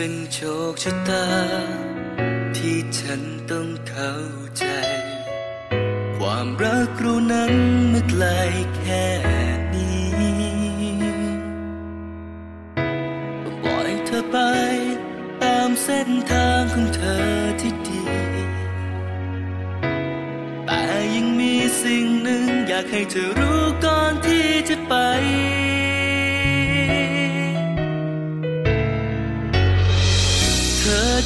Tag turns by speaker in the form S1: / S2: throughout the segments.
S1: เป็นโชคชะตา ที่ฉันต้องเข้าใจ ความรักเรานั้นเมื่อไกลแค่นี้ปล่อยเธอไป ตามเส้นทางของเธอที่ดี แต่ยังมีสิ่งหนึ่งอยากให้เธอรู้ก่อนที่จะไป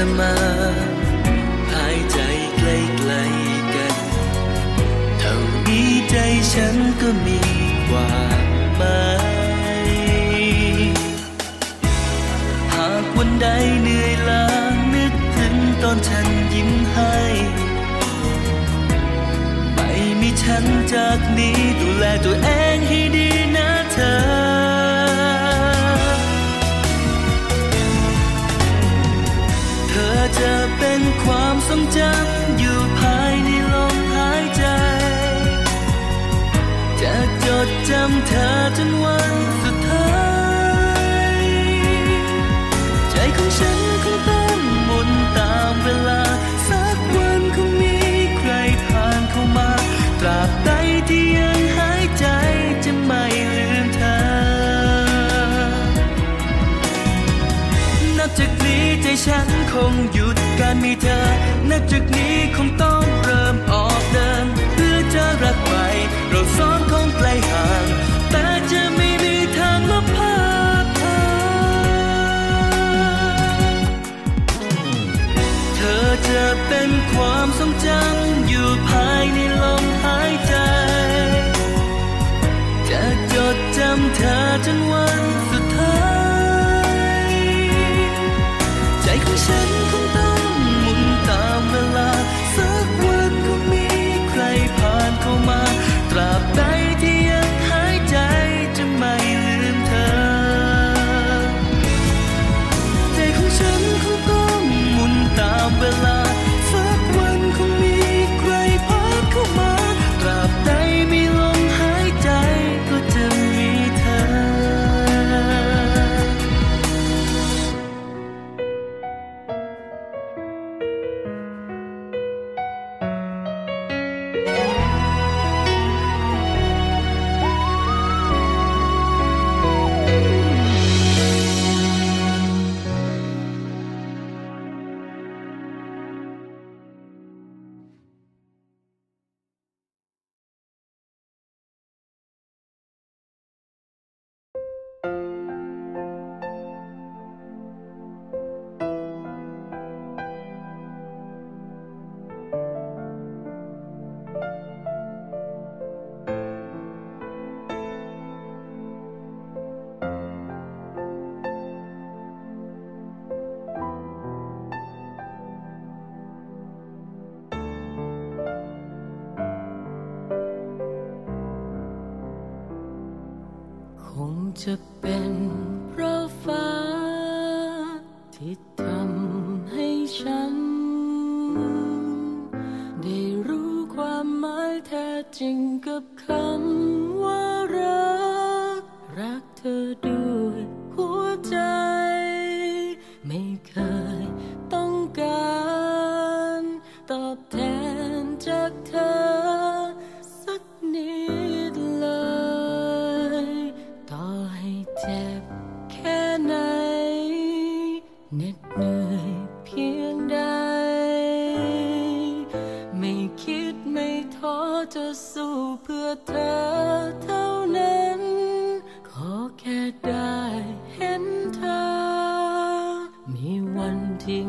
S1: อมาหายใจใกล้ๆกัน เท่านี้ใจฉันก็มีความหมายหากวันใดเหนื่อยล้านึกถึงตอนฉันยิ้มให้ ไม่มีฉันจากนี้ดูแลตัวเอง ดจำเธอจนวันสุดท้าย ใจของฉันคงต้องหมุนตามเวลา สักวันคงมีใครผ่านเข้ามา ตราบใดที่ยังหายใจจะไม่ลืมเธอ นับจากนี้ใจฉันคงหยุดการมีเธอ นับจากนี้คงต้องเริ่มออกเดิน เพื่อจะรักใหม่เราสอง เป็นความทรงจำอยู่ภายใน จะเป็
S2: นเพราะฟ้า ที่ทำให้ฉัน ได้รู้ความหมายแท้จริงกับคำว่ารัก รักเธอด้วยหัวใจ ไม่เคยต้องการ ตอบแทนจากเธอ ดไม่ท้อจะสู้เพื่อเธอเท่านั้น ขอแค่ได้เห็นเธอ มีวันที่